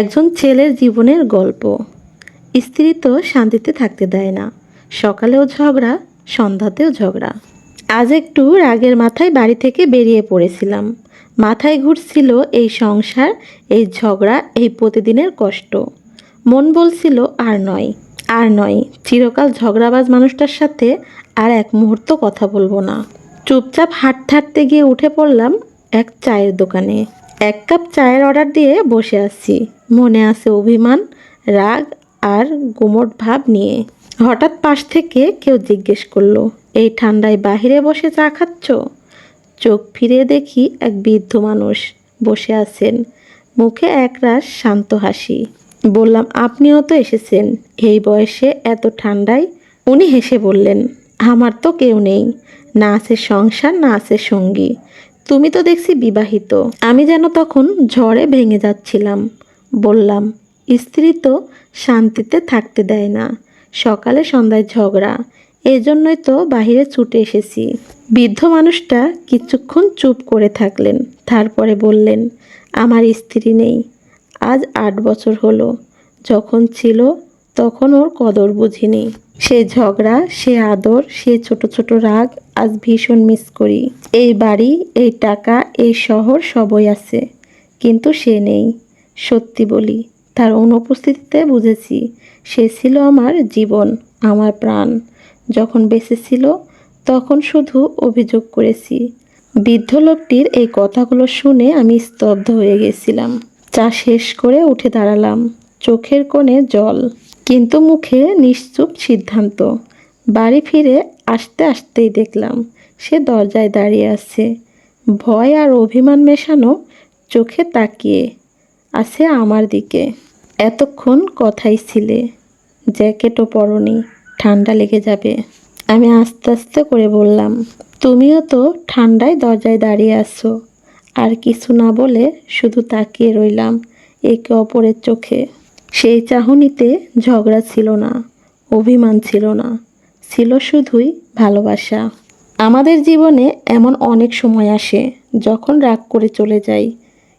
একজন ছেলের জীবনের গল্প। স্ত্রী তো শান্তিতে থাকতে দেয় না। সকালেও ঝগড়া, সন্ধ্যাতেও ঝগড়া। আজ একটু রাগের মাথায় বাড়ি থেকে বেরিয়ে পড়েছিলাম। মাথায় ঘুরছিল এই সংসার, এই ঝগড়া, এই প্রতিদিনের কষ্ট। মন বলছিল, আর নয় আর নয়, চিরকাল ঝগড়াবাজ মানুষটার সাথে আর এক মুহূর্ত কথা বলব না। চুপচাপ হাঁটতে হাঁটতে গিয়ে উঠে পড়লাম এক চায়ের দোকানে। এক কাপ চায়ের অর্ডার দিয়ে বসে আছি। মনে আছে অভিমান, রাগ আর গুমট ভাব নিয়ে। হঠাৎ পাশ থেকে কেউ জিজ্ঞেস করল, এই ঠান্ডায় বাহিরে বসে চা খাচ্ছ? চোখ ফিরে দেখি এক বৃদ্ধ মানুষ বসে আছেন। মুখে একরাশ শান্ত হাসি। বললাম, আপনিও তো এসেছেন। এই বয়সে এত ঠান্ডায়? উনি হেসে বললেন, আমার তো কেউ নেই। না আছে সংসার, না আছে সঙ্গী। তুমি তো দেখছি বিবাহিত। আমি যেন তখন ঝড়ে ভেঙে যাচ্ছিলাম। বললাম, স্ত্রী তো শান্তিতে থাকতে দেয় না। সকালে সন্ধ্যায় ঝগড়া। এজন্যই তো বাহিরে ছুটে এসেছি। বৃদ্ধ মানুষটা কিছুক্ষণ চুপ করে থাকলেন। তারপরে বললেন, আমার স্ত্রী নেই। আজ আট বছর হলো। যখন ছিল তখন ওর কদর বুঝিনি। সে ঝগড়া, সে আদর, সে ছোট ছোট রাগ আজ ভীষণ মিস করি। এই বাড়ি, এই টাকা, এই শহর সবই আছে। কিন্তু সে নেই। সত্যি বলি, তার অনুপস্থিতিতে বুঝেছি, সে ছিল আমার জীবন, আমার প্রাণ। যখন বেঁচে ছিল তখন শুধু অভিযোগ করেছি। বৃদ্ধ লোকটির এই কথাগুলো শুনে আমি স্তব্ধ হয়ে গেছিলাম। চা শেষ করে উঠে দাঁড়ালাম, চোখের কোণে জল। কিন্তু মুখে নিশ্চুপ সিদ্ধান্ত। বাড়ি ফিরে আসতে আসতেই দেখলাম সে দরজায় দাঁড়িয়ে আছে। ভয় আর অভিমান মেশানো চোখে তাকিয়ে আছে আমার দিকে। এতক্ষণ কথাই ছিলে, জ্যাকেটও পরনি, ঠান্ডা লেগে যাবে। আমি আস্তে আস্তে করে বললাম, তুমিও তো ঠান্ডায় দরজায় দাঁড়িয়ে আছো। আর কিছু না বলে শুধু তাকিয়ে রইলাম একে অপরের চোখে। সেই চাহনিতে ঝগড়া ছিল না, অভিমান ছিল না। ছিল শুধুই ভালোবাসা। আমাদের জীবনে এমন অনেক সময় আসে যখন রাগ করে চলে যাই,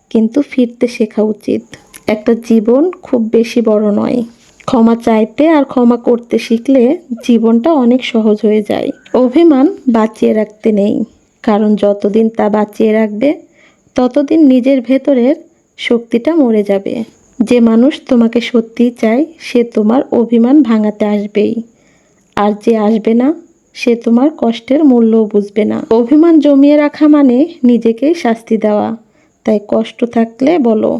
কিন্তু ফিরতে শেখা উচিত। একটা জীবন খুব বেশি বড় নয়। ক্ষমা চাইতে আর ক্ষমা করতে শিখলে জীবনটা অনেক সহজ হয়ে যায়। অভিমান বাঁচিয়ে রাখতে নেই। কারণ যতদিন তা বাঁচিয়ে রাখবে, ততদিন নিজের ভেতরের শক্তিটা মরে যাবে। যে মানুষ তোমাকে সত্যিই চায়, সে তোমার অভিমান ভাঙাতে আসবেই। আর যে আসবে না, সে তোমার কষ্টের মূল্য বুঝবে না। অভিমান জমিয়ে রাখা মানে নিজেকেই শাস্তি দেওয়া। তাই কষ্ট থাকলে বলো।